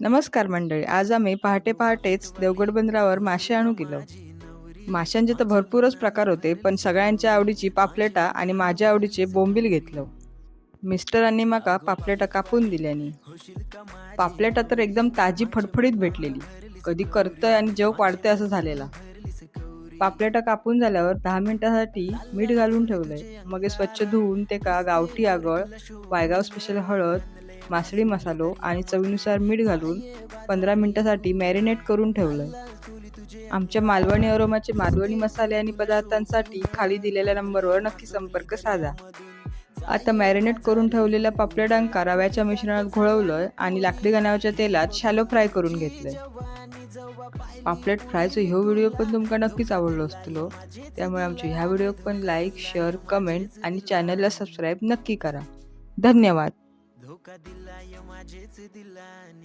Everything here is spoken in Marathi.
नमस्कार मंडळी आज आम्ही पहाटे पहाटेच देवगड बंदरावर मासे आणू गेलो. माशांचे तर भरपूरच प्रकार होते पण सगळ्यांच्या आवडीची पापलेटा आणि माझ्या आवडीचे बोंबील घेतलं. मिस्टरांनी माका पापलेटा कापून दिल्यानी पापलेटा तर एकदम ताजी फडफडीत भेटलेली. कधी करतंय आणि जेव वाढतंय असं झालेला. पापलेटा कापून झाल्यावर दहा मिनिटासाठी मीठ घालून ठेवलंय. मग स्वच्छ धुवून ते का गावठी आगळ वायगाव स्पेशल हळद मासळी मसालो आणि चवीनुसार मीठ घालून पंधरा मिनिटासाठी मॅरिनेट करून ठेवलंय. आमच्या मालवणी अरोमाचे मालवणी मसाले आणि पदार्थांसाठी खाली दिलेल्या नंबरवर नक्की संपर्क साधा. आता मॅरिनेट करून ठेवलेल्या पापलेटांका रव्याच्या मिश्रणात घोळवलंय आणि लाकडी गणावाच्या तेलात शॅलो फ्राय करून घेतलंय. पापलेट फ्रायचो ह्यो व्हिडिओ पण तुमका नक्कीच आवडलो असतलो. त्यामुळे आमच्या ह्या व्हिडिओ पण लाईक शेअर कमेंट आणि चॅनलला सबस्क्राईब नक्की करा. धन्यवाद. धोका दिलाय माझेच दिलानी